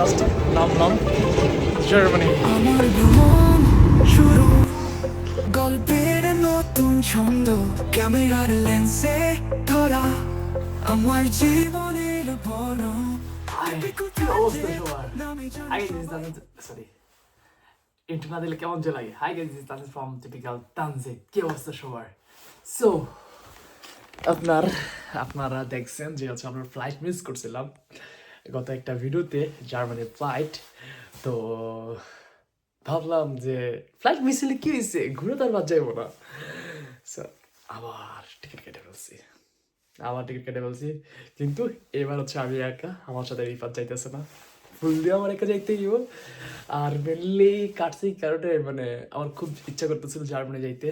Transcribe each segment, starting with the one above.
Last নামলাম Germany আমার ভ্রমণ শুরু গল্পের নতুন ছন্দ ক্যামেরার লেন্সে ধরা আমার জীবনের বড় ইন্টু না দিলে কেমন যে লাগে? Hi guys Tanjid from typical Tanjid কি অবস্থা সবার? সো আপনার আপনারা দেখছেন যে হচ্ছে আমরা ফ্লাইট মিস করছিলাম। গত একটা ভিডিওতে জার্মানির ফ্লাইট তো ভাবলাম যে ফ্লাইট মিস হলে কি হয়েছে? ঘুরে তো আর বাদ যাইবো না। আবার টিকিট কেটে ফেলছি। আবার টিকিট কেটে ফেলছি। কিন্তু এবার হচ্ছে আমি একা, আমার সাথে রিফাত যাইতেছে না। ফুল দিয়ে আমার একা যাইতে গিয়েও আর মেনলি কাটছি কারণে মানে আমার খুব ইচ্ছা করতেছিল জার্মানি যাইতে।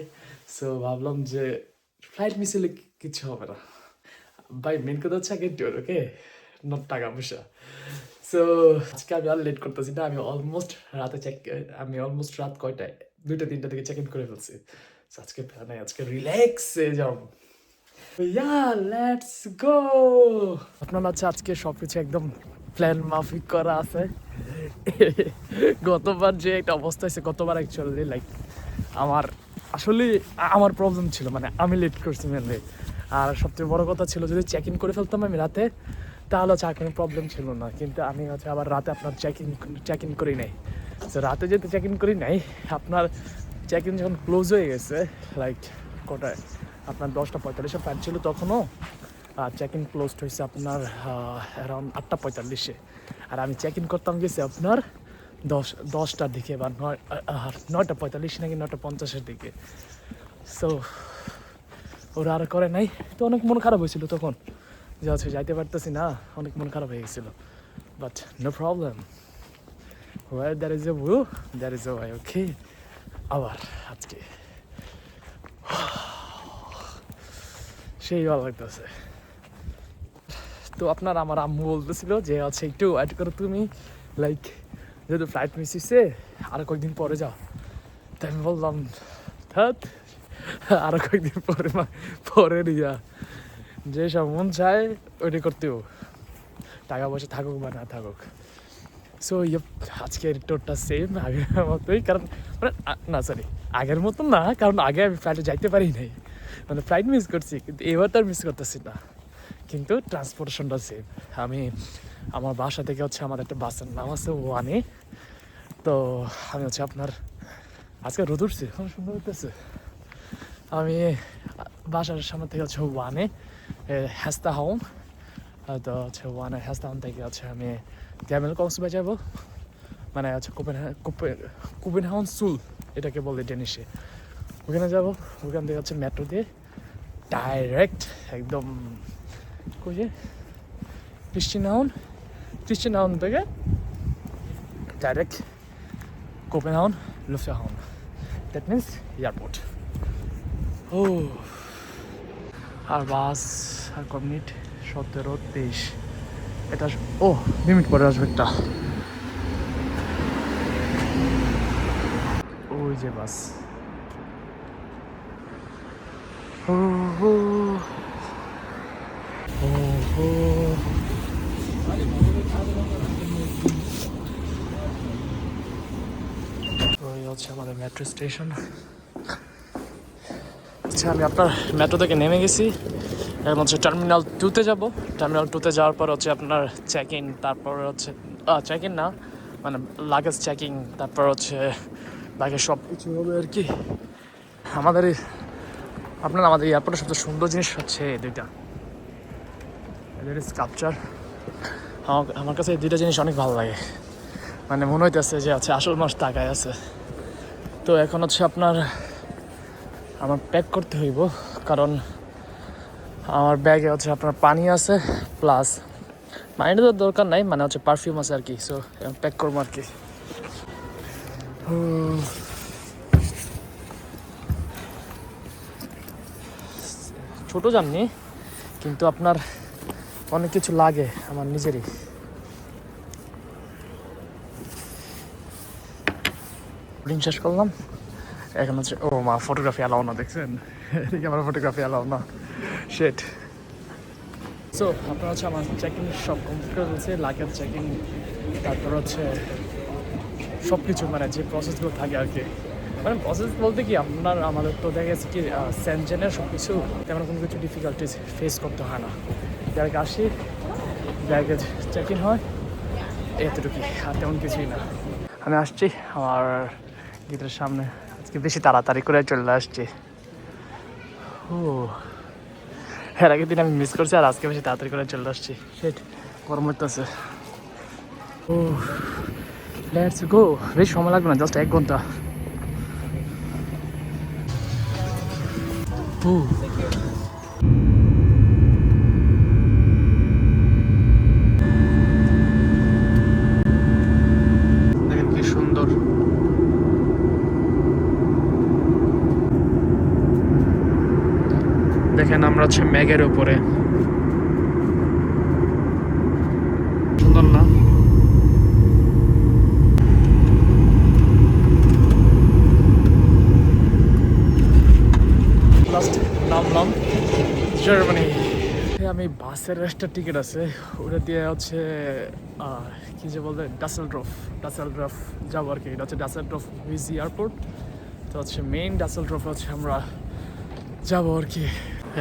সো ভাবলাম যে ফ্লাইট মিস হলে কিছু হবে না। ভাই মেন কথা হচ্ছে আগে ওকে নট টাকা পয়সা। সো আজকে আমি আর লেট করতেছি না, আমি অলমোস্ট রাতে চেক আমি অলমোস্ট রাত কয়টায়? দুইটা, তিনটা থেকে চেক ইন করে ফেলছি। আজকে প্ল্যান আজকে রিল্যাক্সে ইয়া লেটস গো আপনার হচ্ছে আজকে সব একদম প্ল্যান মাফিক করা আছে। গতবার যে একটা অবস্থা হয়েছে, গতবার অ্যাকচুয়ালি লাইক আমার, আসলে আমার প্রবলেম ছিল মানে আমি লেট করছি মেনলি আর সবচেয়ে বড় কথা ছিল, যদি চেক ইন করে ফেলতাম আমি রাতে তাহলে হচ্ছে আর কোনো প্রবলেম ছিল না। কিন্তু আমি হচ্ছে আবার রাতে আপনার চেক ইন চেক ইন করি নাই। তো রাতে যেহেতু চেক ইন করি নাই, আপনার চেক ইন যখন ক্লোজ হয়ে গেছে লাইক কটায়, আপনার দশটা পঁয়তাল্লিশে ফ্লাইট ছিল তখনও, আর চেক ইন ক্লোজড হয়েছে আপনার অ্যারাউন্ড আটটা পঁয়তাল্লিশে আর আমি চেক ইন করতাম গেছি আপনার দশ, দশটার দিকে বা নয় নয়টা পঁয়তাল্লিশ নাকি নয়টা পঞ্চাশের দিকে। সো ওরা আর করে নাই। তো অনেক মন খারাপ হয়েছিল তখন। যে হচ্ছে যাইতে পারতেছি না, অনেক মন খারাপ হয়ে গেছিল। But no problem where there is a will there is a way okay আবার আজকে। সেই ভালো লাগতেছে। তো আপনার আমার আম্মু বলতেছিল যে আছে একটু ওয়েট করো তুমি। লাইক যেহেতু ফ্লাইট মিস হয়েছে আরও কয়েকদিন পরে যাও। তাই আমি বললাম, থাক, আরও কয়েকদিন পরে পরে নিয়া। যে সব মন চায় ওইটা করতেও টাকা পয়সা থাকুক বা না থাকুক। সো ইয়ে আজকের টোরটা সেম আগের মতোই, কারণ মানে না সরি আগের মতন না, কারণ আগে আমি ফ্লাইটে যাইতে পারি নাই। মানে ফ্লাইট মিস করছি, কিন্তু এবার তো আর মিস করতেছি না। কিন্তু ট্রান্সপোর্টেশনটা সেম আমি, আমার বাসা থেকে হচ্ছে আমার একটা বাসের নাম আছে ওয়ানে। তো, আমি হচ্ছে আপনার, আজকে রোদ উঠছে সুন্দর উঠতেছে আমি, বাসার সামনে থেকে হচ্ছে ওয়ানে হ্যাস্তা হোম তো হচ্ছে ওয়ানে হ্যাস্তা হোম থেকে হচ্ছে আমি গ্যামেল কক্সবাজার যাব মানে হচ্ছে কোপেন হাউন সুল এটাকে বলে ডেনিশে ওখানে যাব ওখান থেকে হচ্ছে মেট্রো দিয়ে ডাইরেক্ট একদম কই ক্রিস্টিনাউন ক্রিস্টিনাউন থেকে ডাইরেক্ট কোপেনহাউন লুফটাহাউন দ্যাট মিন্স এয়ারপোর্ট ও আর বাস আর কম মিনিট সতেরো তেইশ। এটা ও দুই মিনিট পরে আসবে একটা। ওই যে বাস। হো ও হো হচ্ছে আমাদের মেট্রো স্টেশন আচ্ছা আমি আপনার মেট্রো থেকে নেমে গেছি। এখন হচ্ছে টার্মিনাল টুতে যাব। টার্মিনাল টুতে যাওয়ার পর হচ্ছে আপনার চেক ইন তারপর হচ্ছে চেক ইন না মানে লাগেজ চেকিং তারপর হচ্ছে বাকি সব কিছু হবে আর কি। আমাদের আপনার আমাদের এয়ারপোর্টের সবচেয়ে সুন্দর জিনিস হচ্ছে এই দুইটা। এদের স্কাপচার আমার আমার কাছে এই দুইটা জিনিস অনেক ভালো লাগে। মানে মনে হইতেছে যে আছে আসল মাস টাকায় আছে। তো এখন হচ্ছে আপনার আমার প্যাক করতে হইব, কারণ আমার ব্যাগে হচ্ছে আপনার পানি আছে প্লাস পানিটা তো দরকার নাই মানে হচ্ছে পারফিউম আছে আর কি সো প্যাক করব আর কি। ছোট জাননি, কিন্তু আপনার অনেক কিছু লাগে আমার নিজেরই। শেষ করলাম। এখন হচ্ছে, ও মা ফটোগ্রাফি অ্যালাও না, দেখছেন? এদিকে আমার ফটোগ্রাফি অ্যালাও না। শেট সো আপনার হচ্ছে আমার চেকিং সব কমপ্লিট করে দিয়েছে লাগেজ চেকিং তারপর হচ্ছে সব কিছু মানে যে প্রসেসগুলো থাকে আর কি। মানে প্রসেস বলতে কি, আপনার, আমাদের তো দেখা গেছে কি সেনজেনের সব কিছু তেমন কোনো কিছু ডিফিকাল্টিস ফেস করতে হয় না। যার আসি ব্যাগেজ চেক ইন হয়, এতটুকুই, আর তেমন কিছুই না। আমি আসছি, আমার গেটের সামনে। আজকে বেশি তাড়াতাড়ি করে চলে আসছে। ও এর আগের দিন আমি মিস করছি আর আজকে বেশি তাড়াতাড়ি করে চলে আসছি। সেট গরম হইতেছে ও লেটস গো বেশ সময় লাগবে না জাস্ট এক ঘণ্টা দেখেন কি সুন্দর দেখেন ম্যাগের উপরে। সুন্দর না? নামলাম। জার্মানি আমি বাসের একটা টিকিট আছে। ওটা দিয়ে হচ্ছে কি যে বলবে ডাসেল ড্রফ ডাসেল ড্রফ যাব আর কি। এটা হচ্ছে ডাসেল ড্রফ উইজ এয়ারপোর্ট তো হচ্ছে মেইন ডাসেল ড্রফ হচ্ছে আমরা যাব আর কি।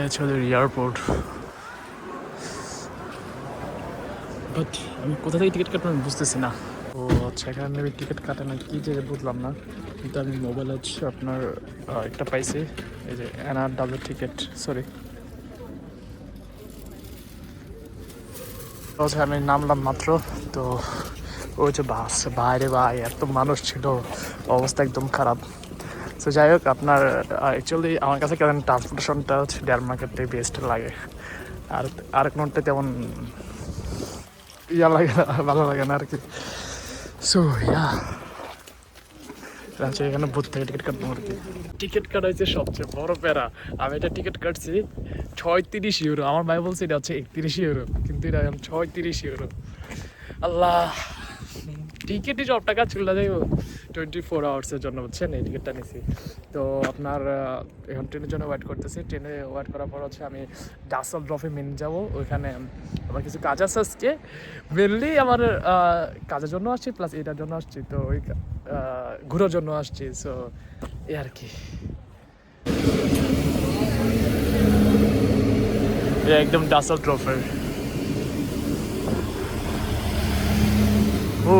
হচ্ছে ওদের এয়ারপোর্ট। বাট আমি কোথা থেকে টিকিট কাটবো আমি বুঝতেছি না। ও আচ্ছা এখানে আমি টিকিট কাটে না কি যে বুঝলাম না। কিন্তু আমি মোবাইল হচ্ছে আপনার একটা পাইছি এই যে এনআর ডাবল টিকিট সরি হচ্ছে আমি নামলাম মাত্র তো ওই যে বাস বাইরে ভাই এত মানুষ ছিল অবস্থা একদম খারাপ। তো যাই হোক, আপনার অ্যাকচুয়ালি আমার কাছে কেমন ট্রান্সপোর্টেশনটা হচ্ছে ডেয়ার মার্কেটে বেস্ট লাগে। আর আর কোনোটা তেমন ইয়া লাগে না, ভালো লাগে না আর কি সো ইয়া আচ্ছা এখানে বুথ থেকে টিকিট কাটবো আর কি টিকিট কাটা হচ্ছে সবচেয়ে বড় প্যারা। আমি এটা টিকিট কাটছি, ছয়ত্রিশ ইউরো আমার ভাই বলছে এটা হচ্ছে একত্রিশ ইউরো কিন্তু এটা এখন ছয়ত্রিশ ইউরো আল্লাহ। টিকিটই সব টাকা চলে যাইব টোয়েন্টি ফোর আওয়ার্সের জন্য, বুঝছেন? এই টিকিটটা নিছি। তো আপনার এখন ট্রেনের জন্য ওয়েট করতেছি। ট্রেনে ওয়েট করার পর হচ্ছে আমি ডাসল ড্রফে মেন যাব। ওইখানে আমার কিছু কাজ আছে আজকে। মেনলি আমার কাজের জন্য আসছি প্লাস এটার জন্য আসছি। তো ওই ঘোরার জন্য আসছি। সো এ আর কি। একদম ডাসল ড্রফের ও।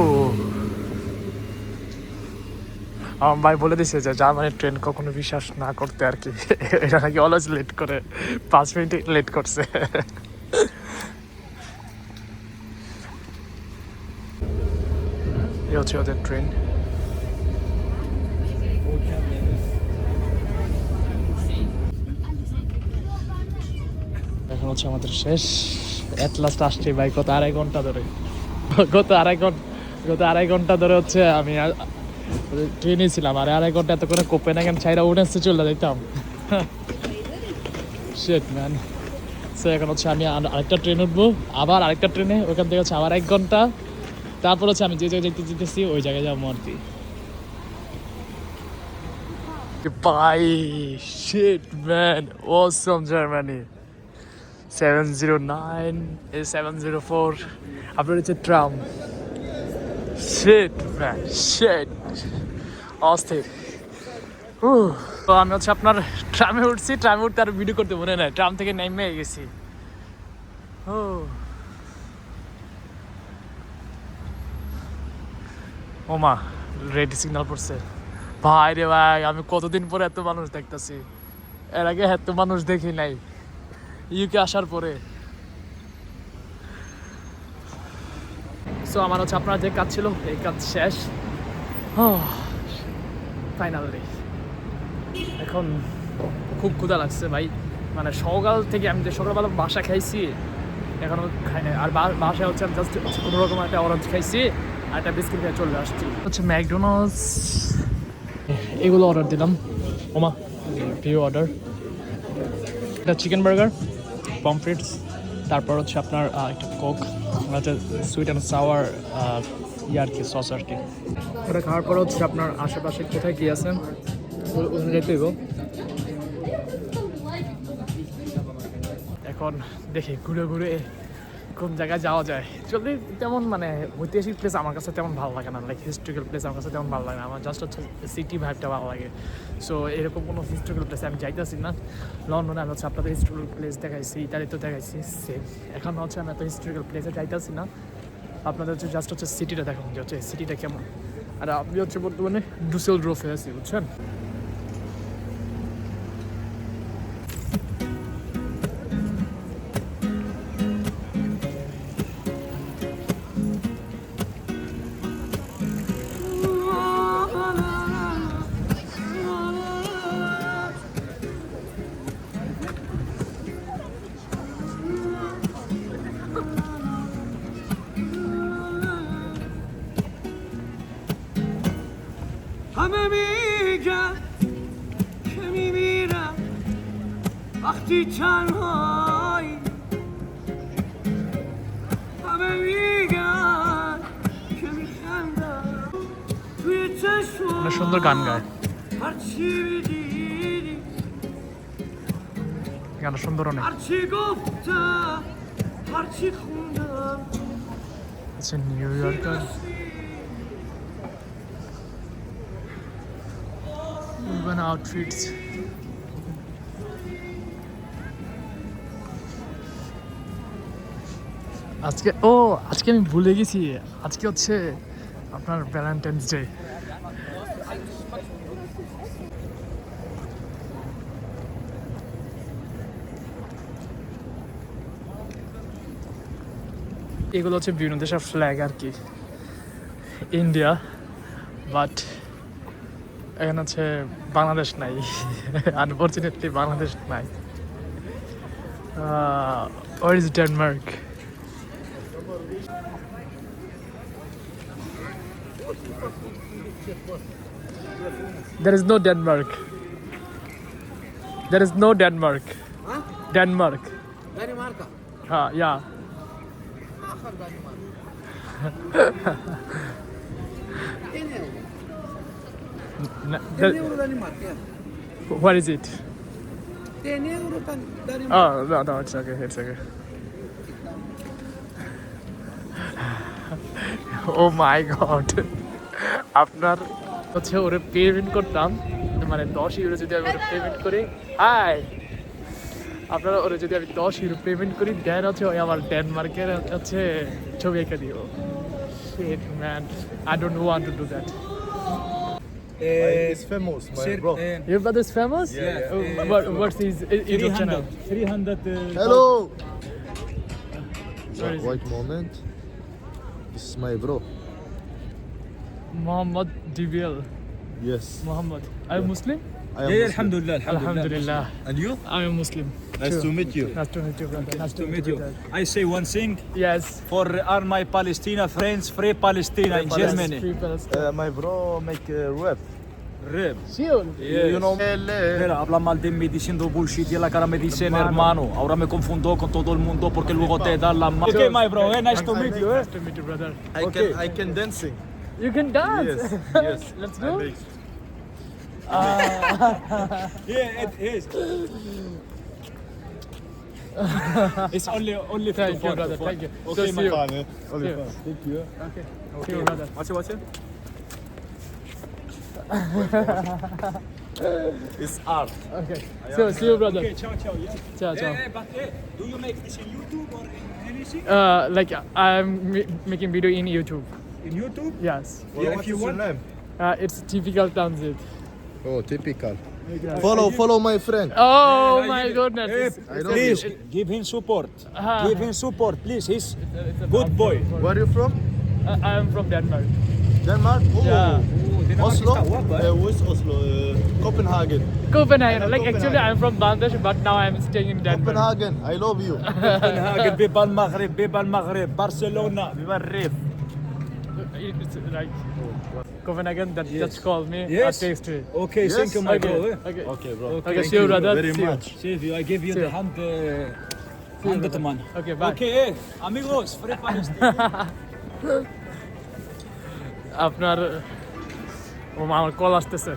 আমার ভাই বলে দিছে যে জার্মানির ট্রেন কখনো বিশ্বাস না করতে আর কি। এটা নাকি অলওয়েজ লেট করে। পাঁচ মিনিট লেট করছে। এই হচ্ছে ওদের ট্রেন এখন হচ্ছে আমাদের শেষ। এট লাস্ট আসছে ভাই কত আড়াই ঘণ্টা ধরে। গত আড়াই ঘণ্টা গত আড়াই ঘণ্টা ধরে হচ্ছে আমি ট্রেনে ছিলাম, আর আড়াই ঘণ্টা এত করে কোপে না কেন চাইরা উঠে চলে যেতাম শেট ম্যান সো এখন হচ্ছে আমি আর- আরেকটা ট্রেন উঠবো, আবার আরেকটা ট্রেনে, ওখান থেকে হচ্ছে আবার এক ঘণ্টা। তারপর হচ্ছে আমি যে জায়গায় যেতে যেতেছি, ওই জায়গায় যাব আর কি। ভাই শিট ম্যান অসম Germany seven zero nine seven zero four আপনার হচ্ছে ট্রাম শিট ম্যান শিট অস্থির তো আমি হচ্ছে আপনার ট্রামে উঠছি, ট্রামে উঠতে আর ভিডিও করতে মনে নাই। ট্রাম থেকে নেমে গেছি। ও ওমা রেড সিগন্যাল পড়ছে। ভাই রে ভাই, আমি কতদিন পরে এত মানুষ দেখতেছি। এর আগে এত মানুষ দেখি নাই। ইউকে আসার পরে। সো আমার হচ্ছে আপনার যে কাজ ছিল, এই কাজ শেষ। ফাইনালি এখন খুব ক্ষুধা লাগছে ভাই। মানে সকাল থেকে আমি যে সকালবেলা বাসা খাইছি, এখনও খাই নাই। আর বাসায় হচ্ছে আমি জাস্ট কোনো রকম একটা অরেঞ্জ খাইছি, আর একটা বিস্কিট খেয়ে চলে আসছি। হচ্ছে ম্যাকডোনাল্ডস। এগুলো অর্ডার দিলাম। ওমা, প্রিয় অর্ডার এটা চিকেন বার্গার পমফ্রিটস তারপর হচ্ছে আপনার একটু কোক হচ্ছে সুইট অ্যান্ড সাওয়ার ইয়ে আর কি সস আর কি। ওটা খাওয়ার পর হচ্ছে আপনার আশেপাশে কোথায় কি আছে ওখানে এখন দেখি ঘুরে ঘুরে কোন জায়গায় যাওয়া যায়। যদি তেমন মানে ঐতিহাসিক প্লেস আমার কাছে তেমন ভালো লাগে না লাইক হিস্টোরিক্যাল প্লেস আমার কাছে তেমন ভালো লাগে না। আমার জাস্ট হচ্ছে সিটি ভাইবটা ভালো লাগে। সো এরকম কোনো হিস্টোরিক্যাল প্লেসে আমি যাইতেছি না। লন্ডনে আমি হচ্ছে আপনাদের হিস্টোরিক্যাল প্লেস দেখাইছি, ইতালিতে দেখাইছি সেম এখন হচ্ছে আমি এত হিস্টোরিক্যাল প্লেসে যাইতেছি না। আপনাদের হচ্ছে জাস্ট হচ্ছে সিটিটা দেখুন যে হচ্ছে সিটিটা কেমন। আর আপনি হচ্ছে বর্তমানে ডুসেল ড্রোফে আছি, বুঝছেন? تیتر های همه میگن که میخندن توی چشم هرچی میدیدی هرچی گفتم هرچی خوندم It's in New York. Urban outfits. আজকে, ও, আজকে আমি ভুলে গেছি। আজকে হচ্ছে আপনার ভ্যালেন্টাইন্স ডে এগুলো হচ্ছে বিভিন্ন দেশের ফ্ল্যাগ আর কি। ইন্ডিয়া বাট এখানে হচ্ছে বাংলাদেশ নাই। আনফর্চুনেটলি বাংলাদেশ নাই। Where is Denmark There is no Denmark. There is no Denmark. Denmark. Denmark. Ah, yeah. N- the- Danimarca what is it? Oh no no it's okay it's okay. oh my god আপনার হচ্ছে ওরে payment করতাম মানে দশ euro যদি আমি ওরে payment করি হাই আপনারা ওরে যদি আমি দশ ইউরো পেমেন্ট করি দেন হচ্ছে ওই আমার ডেনমার্কের হচ্ছে ছবি এঁকে দিও Shit, man. I don't want to do that. Uh, It's famous, my bro. Your brother's famous? Yeah, Oh, what, what's his YouTube channel? 300 Hello. Where moment. This is my bro. Muhammad Dibil. Yes. Muhammad. Are you Muslim? I am Yeah, Muslim. alhamdulillah, Alhamdulillah. And you? I am Muslim. Nice Too. to meet you. Nice to meet you, brother. Nice to meet you. brother. I say one thing Yes. for all my Palestina friends, free Palestina in Yes, Germany. free Palestine. Uh, my bro make uh, rap. Rap. Sure. You know. Mira, habla mal de mí diciendo bullshit y la cara me dicen hermano. Ahora me confundo con todo el mundo porque luego te dan la mano. Okay, my bro, eh, nice to meet you. Eh? Nice to meet you, brother. I Okay. can I can dancing. You can dance. Yes. Yes. Let's go. make- Yeah, it is. it's only only for Thank you, brother. Thank you. So Okay, see my you. Eh? Only Yeah. Thank you. Okay. See you, brother. What's it, what's it? It's art. Okay. So see you, brother. Okay, ciao, ciao. Yeah. Ciao, ciao. Eh, eh, but eh, do you make this in YouTube or in anything? Uh, like I'm making video in YouTube in YouTube? Yes. Well, yeah, if you want. Name? Uh, it's typical transit. Oh, typical. Follow, follow my friend. Oh yeah, my goodness! Hey, please it. give him support. Uh, give him support, please. He's a, good boy. Where are you from? Uh, I am from Denmark. Denmark? Oh. Yeah. Ooh, Oslo? Uh, where's Oslo? Uh, Copenhagen. Copenhagen. Like Copenhagen. actually, I'm from Bangladesh, but now I'm staying in Denmark. Copenhagen. I love you. Copenhagen. Bibal Maghreb. Bibal Maghreb. Barcelona. Bibal Rif. It's like Copenhagen that Yes. just called me. Yes. A taste. Okay, Yes, thank you my Okay. bro eh? Okay. Okay, bro. Okay, Thank see you, you brother. very See you. much. Save you, I give you See the you. hand uh, hand to man Okay, bye. Okay, eh, amigos, free Palestine আপনার ও মা, আমার call আসতেছে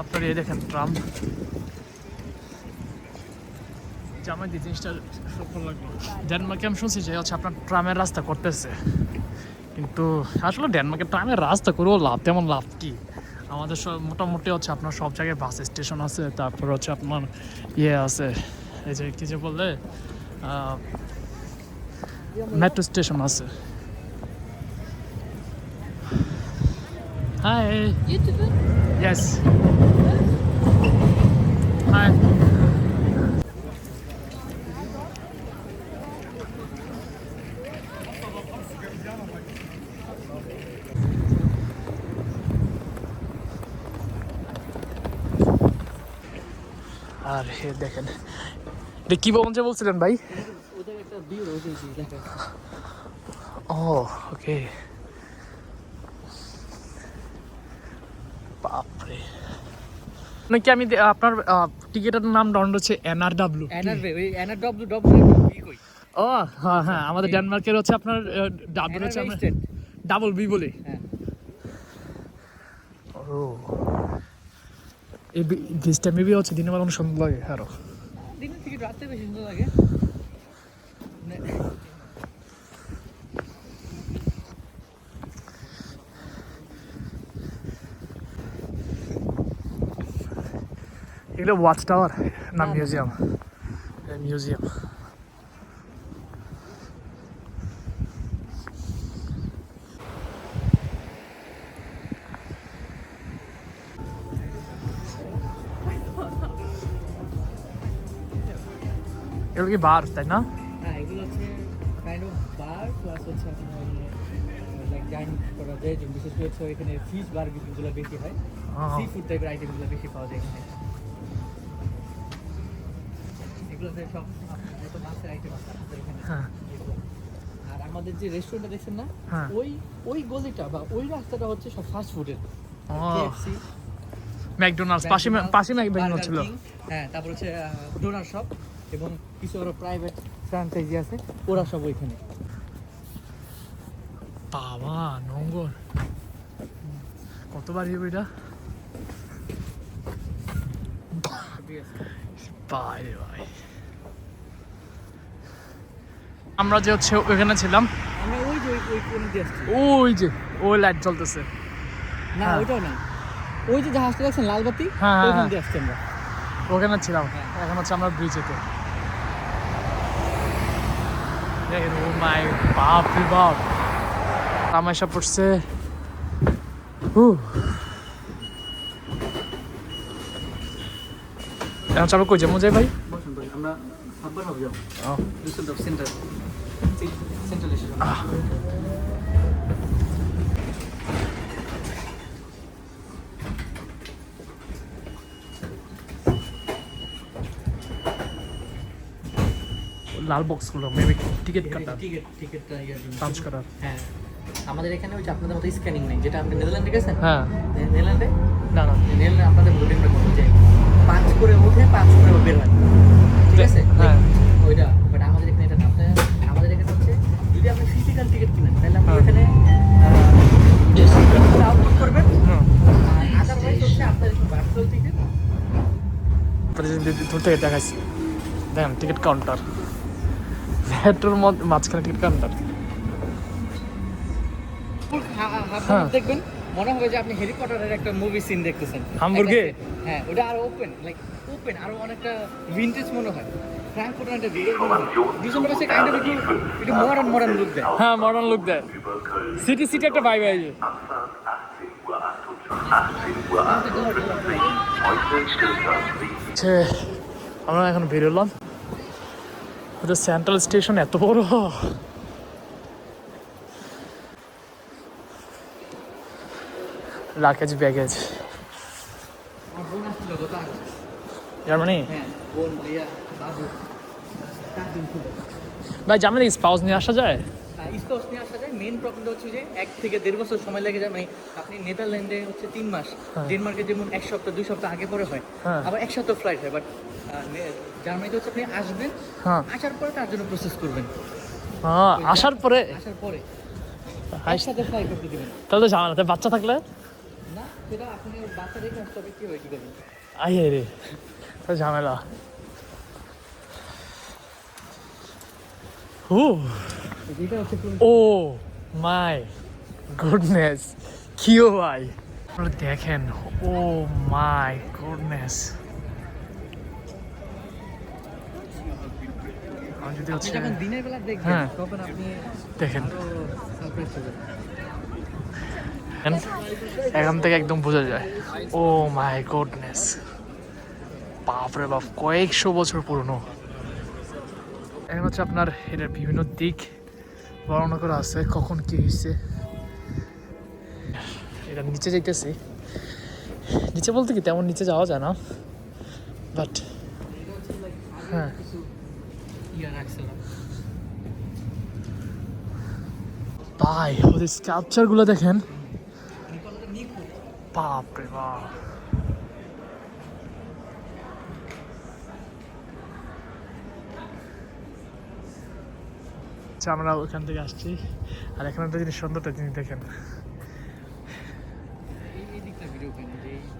আপনার এই দেখেন tram জামাই দিয়ে জিনিসটা সফল লাগলো ডেনমার্কে আমি শুনছি যে হচ্ছে আপনার ট্রামের রাস্তা করতেছে কিন্তু আসলে ডেনমার্কে ট্রামের রাস্তা করেও লাভ তেমন লাভ কি আমাদের সব মোটামুটি হচ্ছে আপনার সব জায়গায় বাস স্টেশন আছে তারপর হচ্ছে আপনার ইয়ে আছে এই যে কী যে বললে মেট্রো স্টেশন আছে হাই YouTuber? Yes. Hi. আর হে দেখেন। এটা কি ভবন যে বলছিলেন ভাই? ও ওকে। বাপরে। নাকি আমি আপনার টিকিটের নাম ডাউন হচ্ছে এনআরডাব্লিউ। এনআর ওই এনআর ডব্লিউ ও হ্যাঁ হ্যাঁ আমাদের ডেনমার্কের হচ্ছে আপনার ডাবল হচ্ছে ডাবল বি বলে। হ্যাঁ। ও। এই ব্রিজটা মেবি হচ্ছে দিনের বেলা অনেক সুন্দর লাগে আরও দিনের থেকে রাতে বেশি সুন্দর লাগে। এগুলো ওয়াচ টাওয়ার না। মিউজিয়াম মিউজিয়াম এগুলো কি বার তাই না? হ্যাঁ এগুলো হচ্ছে কাইন্ড অফ বার প্লাস হচ্ছে আপনার লাইক ডাইনিং করা যায় যে বিশেষ করে হচ্ছে এখানে ফিশ বার্বিকিউগুলো বেশি হয় সি ফুড টাইপের আইটেমগুলো বেশি পাওয়া যায় এখানে। এগুলোতে সব আপনার মাছের আইটেম আছে আমাদের এখানে। আর আমাদের যে রেস্টুরেন্টটা দেখছেন না হ্যাঁ। ওই ওই গলিটা বা ওই রাস্তাটা হচ্ছে সব ফাস্ট ফুডের কেএফসি ম্যাকডোনাল্ডস পাশে পাশে ছিল। হ্যাঁ তারপর হচ্ছে ডোনার শপ এবং কিছু ওরা প্রাইভেট ফ্র্যাঞ্চাইজি আছে ওরা সব ওইখানে। বাবা নোংর কতবার যাবে এটা? আমরা যে হচ্ছে ওখানে ছিলাম ওই যে ওই লাইট জ্বলতেছে। না হ্যাঁ। ওইটাও না ওই যে জাহাজটা দেখছেন লালবাতি? হ্যাঁ, হ্যাঁ, ওইখান। দিয়ে আসছি আমরা। ওখানে ছিলাম। হ্যাঁ। এখন হচ্ছে আমরা ব্রিজেতে দেখেন ও মাই বাপ। রে বাপ তামাশা পড়ছে এখন চালু কই? যাব যাই ভাই। আমরা সেন্টার। সেন্ট্রাল লাল বক্সগুলো মেবি টিকিট কাটা টিকিট টিকিটটা। পাঞ্চ করার। হ্যাঁ। আমাদের এখানে ওই যে আপনাদের মতো স্ক্যানিং নেই যেটা আপনি নেদারল্যান্ডে গেছেন? হ্যাঁ। নেদারল্যান্ডে না না। নেদারল্যান্ডে আপনাদের লোডিংটা করতে যায় পাঁচ করে উঠে পাঁচ করে বের হয়। ঠিক আছে? হ্যাঁ। ওইটা বাট আমাদের এখানে এটা না আমাদের এখানে হচ্ছে যদি আপনি ফিজিক্যাল টিকিট কিনেন তাহলে আপনি হ্যাঁ। এখানে ডাউনলোড করবেন। আদারওয়াইজ হচ্ছে আপনার ভার্চুয়াল টিকিট দেখাচ্ছি দেখেন টিকিট কাউন্টার মধ্যে মাঝখানে টিকিট কাউন্টার হ্যাঁ। দেখবেন মনে হবে যে আপনি হ্যারি পটারের একটা মুভি সিন দেখতেছেন। হামবুর্গে? হ্যাঁ ওটা আরও ওপেন লাইক ওপেন আরও অনেকটা ভিন্টেজ মনে হয়। ফ্র্যাঙ্কফুর্ট একটা ভিডিও ডিসেম্বর আছে কাইন্ড অফ একটু একটু মডার্ন মডার্ন লুক দেয়। হ্যাঁ মডার্ন লুক দেয়। সিটি সিটি একটা আমরা এখন বেরোলাম। ওদের সেন্ট্রাল স্টেশন এত বড়? লাগেজ ব্যাগেজ জার্মানি ভাই জার্মানি স্পাউস নিয়ে আসা যায়? স্পোর্টস নিয়ে আসা যায় মেন প্রবলেমটা হচ্ছে যে এক থেকে দেড় বছর সময় লেগে যায়। মানে আপনি নেদারল্যান্ডে হচ্ছে তিন মাস হ্যাঁ। ডেনমার্কে যেমন এক সপ্তাহ দুই সপ্তাহ আগে পরে হয় হ্যাঁ। আবার এক সপ্তাহ ফ্লাইট হয়। বাট জার্মানিতে হচ্ছে আপনি আসবেন হ্যাঁ। আসার পরে তার জন্য প্রসেস করবেন। আসার পরে? আসার পরে। একসাথে ফ্লাই করতে দিবেন। তাহলে ঝামেলা বাচ্চা থাকলে? না সেটা আপনি বাচ্চা রেখে আসতে হবে কি হয় কি করবেন আই রে তাহলে ঝামেলা। হচ্ছে ও মাই গুডনেস কিও ভাই? আপনারা দেখেন ও মাই গুডনেস। যদি হচ্ছে দিনের বেলা দেখবেন হ্যাঁ। তখন আপনি দেখেন এখান থেকে একদম বোঝা যায়। Oh my goodness. বাপরে বাপ কয়েকশো বছর পুরনো। এখন হচ্ছে আপনার এটার বিভিন্ন দিক। বর্ণনা করা আছে কখন কি হয়েছে এটা নিচে যেতেছি নিচে বলতে কি তেমন নিচে যাওয়া যায় না। বাট হ্যাঁ। ভাই, ওদের স্কাল্পচারগুলো দেখেন। বাপরে বাপ। আচ্ছা আমরা ওখান থেকে আসছি। আর এখানে একটা জিনিস সুন্দরটা জিনিস দেখেন।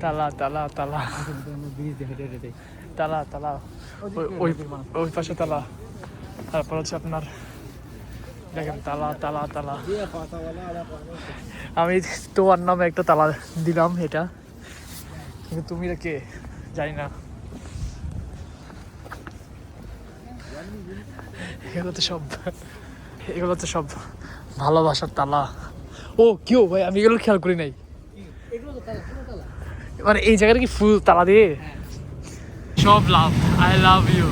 তালা তালা তালা। তালা তালা। ওই ওই পাশে তালা। তারপর হচ্ছে আপনার, দেখেন তালা তালা তালা। আমি তোমার নামে একটা তালা দিলাম এটা। কিন্তু তুমি কে? জানি না। এগুলো তো সব এগুলো তো সব ভালোবাসার তালা। ও কেউ ভাই আমি এগুলো খেয়াল করি নাই। মানে এই জায়গাটা কি ফুল তালা দিয়ে? সব লাভ আই লাভ ইউ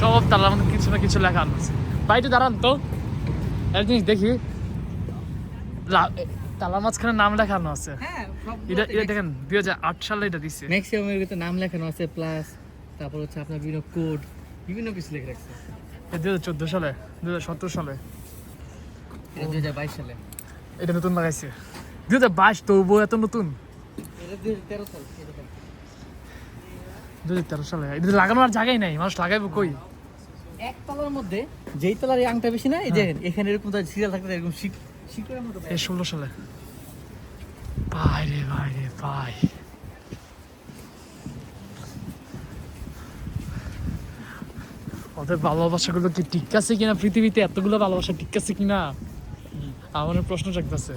সব তালার মধ্যে কিছু না কিছু লেখা আছে। বাইরে দাঁড়ান তো। এক জিনিস দেখি। তালার মাঝখানে নাম লেখানো আছে। হ্যাঁ এটা এটা দেখেন দুই হাজার আট সালে এটা দিছে। ম্যাক্সিমাম নাম লেখানো আছে প্লাস তারপর হচ্ছে আপনার বিভিন্ন কোড বিভিন্ন কিছু লিখে রাখছে। দুই হাজার চোদ্দ সালে দুই হাজার সতেরো সালে। এটা দুই হাজার বাইশ সালে। এটা নতুন লাগাইছে দুই হাজার বাইশ তবুও এত নতুন। এটা দুই হাজার তেরো সাল। দুই হাজার তেরো সালে। এটা লাগানোর জায়গাই নাই মানুষ লাগাইবো কই? এক তলার মধ্যে যেই তলার আংটা বেশি না এই যে এখানে এরকম তার সিরিয়াল থাকতে এরকম শিক শিকের মতো ষোলো সালে। ভাই রে ভাই রে ভাই ওদের ভালোবাসাগুলো কি ঠিক আছে কিনা? পৃথিবীতে এতগুলো ভালোবাসা ঠিক আছে কিনা? আমার প্রশ্ন জাগতেছে।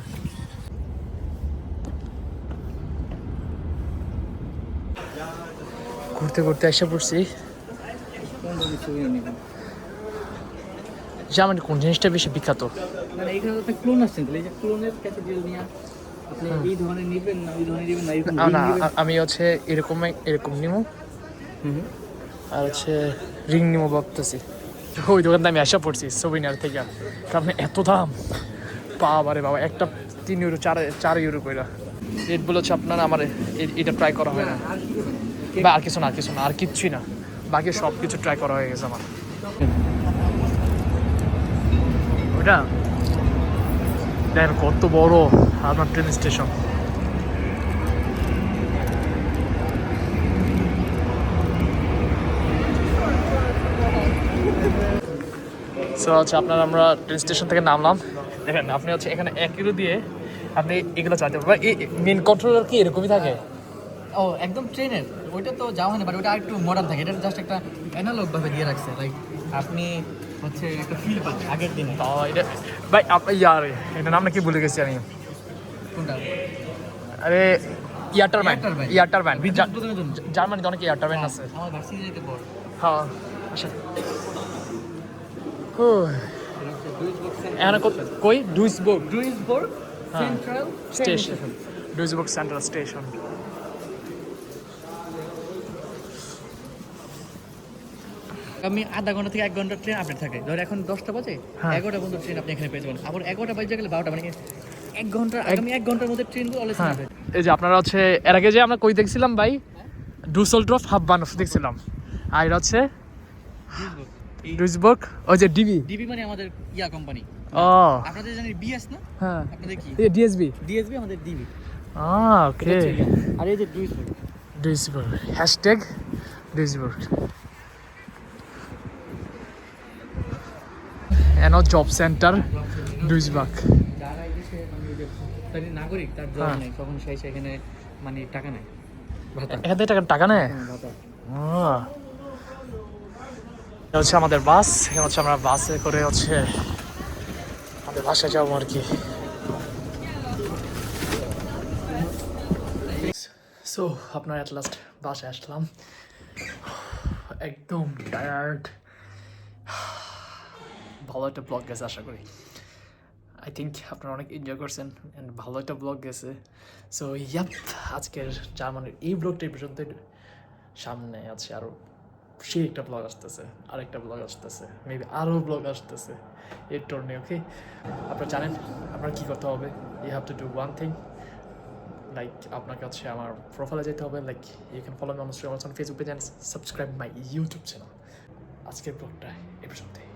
ঘুরতে ঘুরতে এসে পড়ছি। জানেন কোন জিনিসটা বেশি বিখ্যাত? মানে আমি হচ্ছে এরকম এরকম হুম। আর হচ্ছে রিং নিমো ভাবতেছি। ওই দোকানটা আমি আসা পড়ছি সোভিনার থেকে। কারণ এত দাম। বাবা রে বাবা, একটা তিন ইউরো চার চার ইউরো কইরা। রেটগুলো হচ্ছে আপনার আমার এটা ট্রাই করা হয় না। বা আর কিছু না, আর কিছু না, আর কিচ্ছুই না। বাকি সব কিছু ট্রাই করা হয়ে গেছে আমার। ওটা? দেখেন কত বড় আপনার ট্রেন স্টেশন সো হচ্ছে আপনার আমরা ট্রেন স্টেশন থেকে নামলাম। দেখেন আপনি হচ্ছে এখানে এক কিলো দিয়ে আপনি এগুলো চাইতে পারবেন। এই মেন কন্ট্রোলার কি এরকমই থাকে? ও একদম ট্রেনের ওইটা তো যাওয়া হয় না বাট ওটা একটু মডার্ন থাকে। এটা জাস্ট একটা অ্যানালগ ভাবে দিয়ে রাখছে। লাইক আপনি হচ্ছে একটা ফিল পান আগের দিনে। ও এটা ভাই আপনার ইয়ার এটা নামটা কি ভুলে গেছি আমি। কোনটা? আরে ইয়াটার ব্যান্ড. ইয়াটার। জার্মানিতে অনেক ইয়াটার ব্যান্ড আছে। আমার ভার্সিটি যেতে বড়। হ্যাঁ আচ্ছা এখানে কই? ডুইসবুর্গ ডুইসবোর্গ হ্যাঁ। Central station. Duisburg central station. আমি আধা ঘণ্টা থেকে এক ঘণ্টা ট্রেন আপডেট থাকে। ধর এখন দশটা বাজে হ্যাঁ। এগারোটা পর্যন্ত ট্রেন আপনি এখানে পেয়ে যাবেন। আবার এগারোটা বাজে গেলে বারোটা মানে এক ঘণ্টা আগামী এক ঘণ্টার মধ্যে ট্রেনগুলো অলরেডি হ্যাঁ। এই যে আপনারা হচ্ছে এর আগে যে আমরা কই দেখছিলাম ভাই? ডুসেলড্রফ হাববানফ দেখছিলাম। আর এটা হচ্ছে ডুইসবুর্গ ওই যে ডিবি ডিবি মানে আমাদের ইয়া কোম্পানি ও আপনাদের জানেন বিএস না? হ্যাঁ। আপনাদের কি? এই ডিএসবি ডিএসবি আমাদের ডিবি আহ ওকে আর এই যে Duisburg. Hashtag Duisburg. And a job center, Duisburg. যারা এই দেশে মানে নাগরিক তার জব হ্যাঁ। নেই তখন সেই সেখানে মানে টাকা ভাতা। এখান টাকা টাকা নেয়? হ্যাঁ, ভাতা। এটা হচ্ছে আমাদের বাস এখানে হচ্ছে আমরা বাসে করে হচ্ছে আমাদের বাসায় যাব আর কি। সো আপনার অ্যাট লাস্ট বাসায় আসলাম। একদম টায়ার্ড ভালো একটা ব্লগ গেছে আশা করি। আই থিঙ্ক আপনারা অনেক এনজয় করছেন অ্যান্ড ভালো একটা ব্লগ গেছে। সো ইয়াপ আজকের জার্মানির এই ব্লগটা এই পর্যন্ত সামনে আছে আরও সেই একটা ব্লগ আসতেছে, আরেকটা ব্লগ আসতেছে মেবি আরও ব্লগ আসতেছে এর টর্নে ওকে আপনারা জানেন আপনার কী করতে হবে? You have to do one thing like আপনার কাছে আমার প্রোফাইলে যেতে হবে like you can follow me on Facebook page and subscribe my YouTube channel আজকের ব্লগটা এ পর্যন্তই।